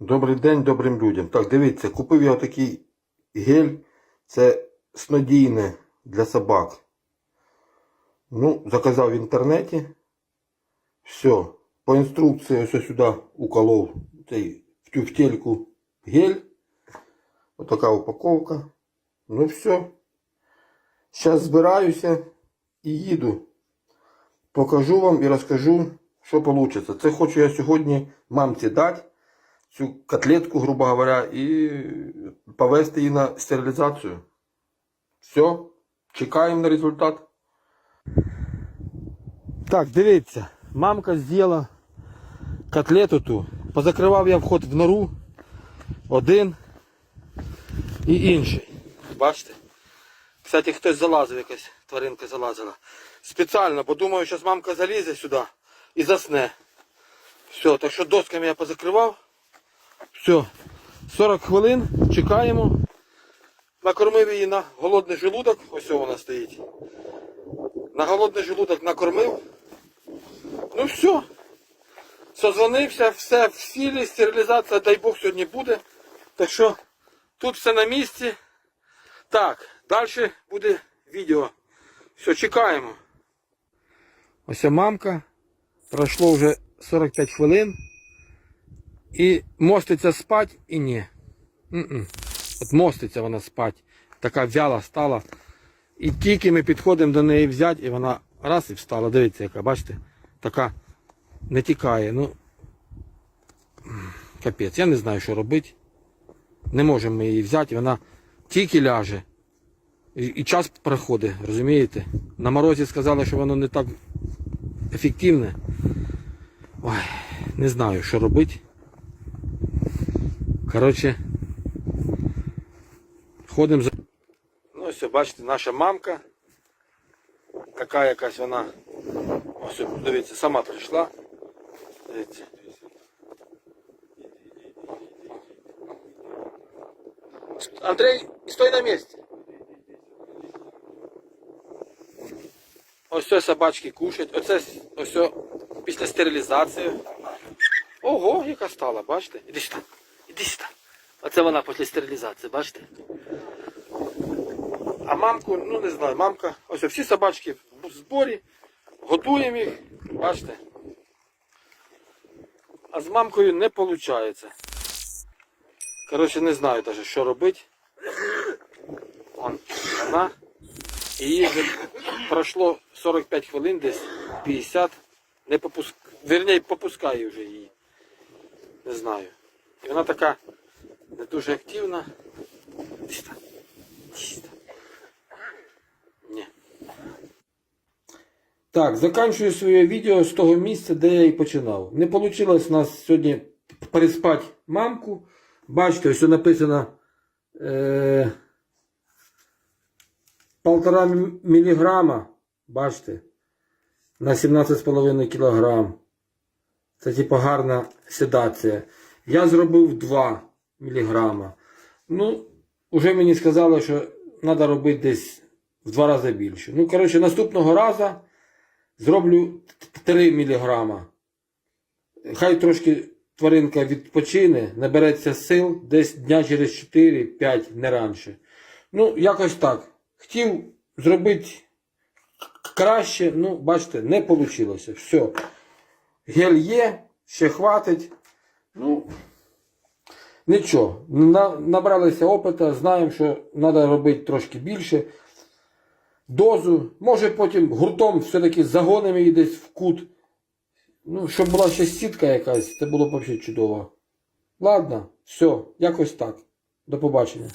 Добрий день добрим людям. Так, дивіться, купив я отакий гель. Це снодійне для собак. Ну, заказав в інтернеті. Все. По інструкції ось сюди уколов цей в тюфтельку гель. Отака упаковка. Ну все. Зараз збираюся і їду. Покажу вам і розкажу, що вийде. Це хочу я сьогодні мамці дати цю котлетку, грубо говоря, і повести її на стерилізацію. Все, чекаємо на результат. Так, дивіться, мамка з'їла котлету ту. Позакривав я вход в нору. Один і інший. Бачите? Кстати, хтось залазив, якась тваринка залазила. Спеціально, бо думаю, зараз мамка залізе сюди і засне. Все, так що досками я позакривав. Все, 40 хвилин, чекаємо. Накормив її на голодний желудок. Ось вона стоїть. На голодний желудок накормив. Ну все. Созвонився, все в сілі, стерилізація, дай Бог, сьогодні буде. Так що тут все на місці. Так, далі буде відео. Все, чекаємо. Ось мамка. Пройшло вже 45 хвилин. І моститься спать і ні. М-м. От моститься вона спать. Така вяла стала. І тільки ми підходимо до неї взяти, і вона раз і встала. Дивіться, яка, бачите? Така не тікає. Ну капець, я не знаю, що робити. Не можемо ми її взяти, вона тільки ляже. І, і час проходить, розумієте? На морозі сказали, що воно не так ефективне. Ой, не знаю, що робити. Коротше, ходимо за. Ну, ось, бачите, наша мамка. Така якась вона. Ось, дивіться, сама прийшла. Дивіться. Андрей, стой на місці. Ось це собачки кушать. Оце ось о, після стерилізації. Ого, яка стала, бачите? Іди сюди. Іди сюди. Оце вона після стерилізації, бачите? А мамку, ну не знаю, мамка. Ось всі собачки в зборі. Годуємо їх, бачите? А з мамкою не виходить. Коротше, не знаю навіть, що робити. Вон, вона. І вже пройшло 45 хвилин, десь 50. Не попуск... Вірніше, попускаю вже її. Не знаю. І вона така не дуже активна. Ні. Так, заканчую своє відео з того місця, де я і починав. Не вийшло у нас сьогодні переспати мамку. Бачите, ось написано е, полтора мі- міліграма. Бачите? На 17,5 кілограм. Це типу гарна седація. Я зробив 2 міліграма. Ну, вже мені сказали, що треба робити десь в два рази більше. Ну, коротше, наступного разу зроблю 3 міліграма. Хай трошки тваринка відпочине, набереться сил десь дня через 4-5, не раніше. Ну, якось так. Хотів зробити краще, ну, бачите, не вийшло. Все. Гель є, ще хватить. Ну, нічого. Набралися опиту, знаємо, що треба робити трошки більше. Дозу. Може потім гуртом все-таки загонимо її десь в кут. Ну, щоб була ще сітка якась, це було б взагалі чудово. Ладно, все, якось так. До побачення.